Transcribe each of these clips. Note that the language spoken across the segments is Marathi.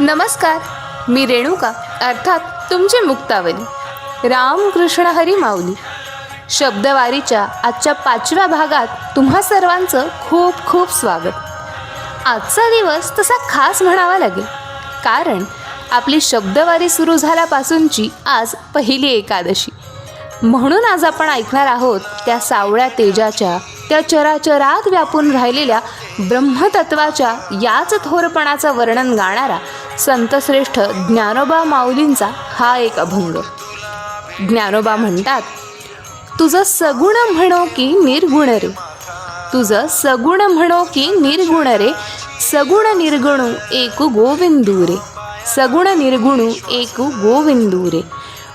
नमस्कार मी रेणुका अर्थात तुमची मुक्तावली. रामकृष्ण हरी माऊली. शब्दवारीच्या आजच्या पाचव्या भागात तुम्हा सर्वांचं खूप खूप स्वागत. आजचा दिवस तसा खास म्हणावा लागेल कारण आपली शब्दवारी सुरू झाल्यापासूनची आज पहिली एकादशी. म्हणून आज आपण ऐकणार आहोत त्या सावळ्या तेजाच्या त्या चराचरात व्यापून राहिलेल्या ब्रह्मतत्वाच्या याच थोरपणाचं वर्णन गाणारा संतश्रेष्ठ ज्ञानोबा माऊलींचा हा एक अभंग. ज्ञानोबा म्हणतात तुझं सगुण म्हणो की निर्गुण रे. तुझं सगुण म्हणो की निर्गुण रे. सगुण निर्गुणू एक गोविंदू रे. सगुण निर्गुणू एक गोविंदू रे.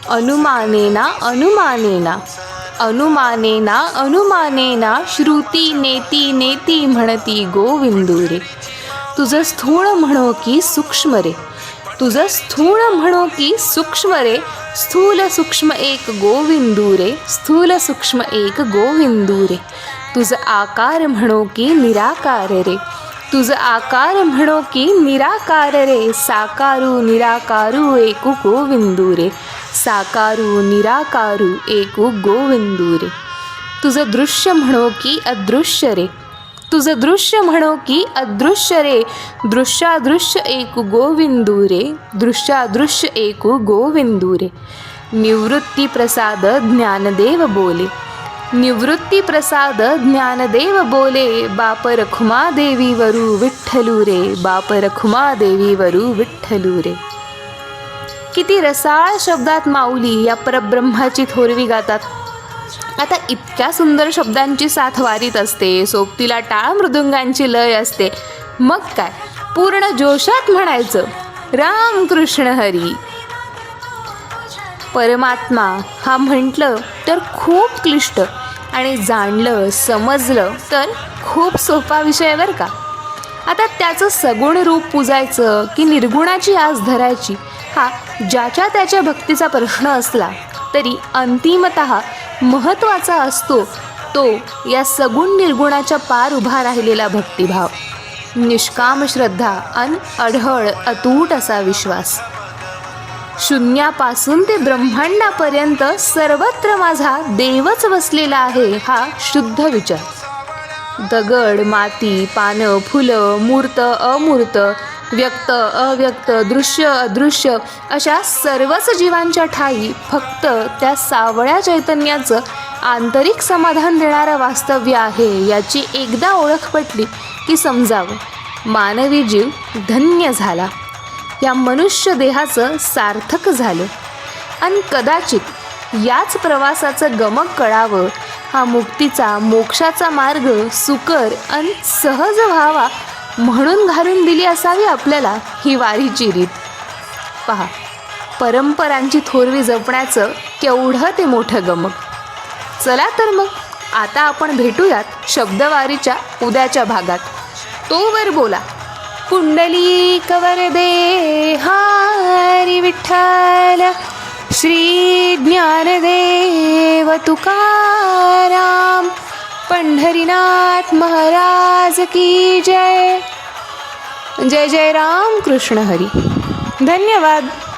अनुमानेना अनुमानेना. अनुमानेना अनुमानेना श्रुती नेती नेती म्हणती गोविंदू रे. तुझं स्थूळ म्हणो की सूक्ष्म रे. तुझं स्थूळ म्हणो की सूक्ष्म रे. स्थूल सूक्ष्म एक गोविंदू रे. स्थूल सूक्ष्म एक गोविंदू रे. तुझं आकार म्हणो की निराकार रे. तुझं आकार म्हणो की निराकार रे. साकारू निराकारू एकू गोविंदू रे. साकारू निराकारू एकू गोविंदू रे. तुझं दृश्य म्हणो की अदृश्य रे. तुझं दृश्य म्हणो की अदृश्य रे. दृश्यादृश्य एक गोविंदू रे. दृश्यादृश्य एक गोविंदू रे. निवृत्ती प्रसाद ज्ञानदेव बोले. निवृत्ती प्रसाद ज्ञानदेव बोले. बाप रखुमा वरू विठ्ठलू रे. बाप रखुमा वरू विठ्ठलू रे. किती रसाळ शब्दात माऊली या परब्रह्माची थोरवी गातात. आता इतक्या सुंदर शब्दांची साथ वारीत असते सोबतीला टाळ मृदुंगांची लय असते. मग काय? पूर्ण जोशात म्हणायचं रामकृष्ण हरी. परमात्मा हा म्हटलं तर खूप क्लिष्ट आणि जाणलं समजलं तर खूप सोपा विषय बरं का? आता त्याचं सगुण रूप पूजायचं की निर्गुणाची आस धरायची हा ज्याच्या त्याच्या भक्तीचा प्रश्न असला तरी अंतिमत महत्त्वाचा असतो तो या सगुण निर्गुणाच्या पार उभा राहिलेला भक्तिभाव. निष्काम श्रद्धा अन अढळ अतूट असा विश्वास. शून्यापासून ते ब्रह्मांडापर्यंत सर्वत्र माझा देवच वसलेला आहे हा शुद्ध विचार. दगड माती पानं फुलं मूर्त अमूर्त व्यक्त अव्यक्त दृश्य अदृश्य अशा सर्वच जीवांच्या ठाई फक्त त्या सावळ्या चैतन्याचं आंतरिक समाधान देणारं वास्तव्य आहे याची एकदा ओळख पटली की समजावं. मानवी जीव धन्य झाला. या मनुष्य देहाचं सार्थक झालं. आणि कदाचित याच प्रवासाचं गमक कळावं हा मुक्तीचा मोक्षाचा मार्ग सुकर आणि सहज व्हावा म्हणून घालून दिली असावी आपल्याला ही वारीची रीत पहा परंपरांची थोरवी जपण्याचं केवढं ते मोठं गमक. चला तर मग आता आपण भेटूयात शब्दवारीच्या उद्याच्या भागात. तोवर बोला. कुंडली कवर दे हारी विठ्ठल श्री ज्ञानदेव तुकाराम. पंढरीनाथ महाराज की जय. जय जय राम कृष्ण हरी. धन्यवाद.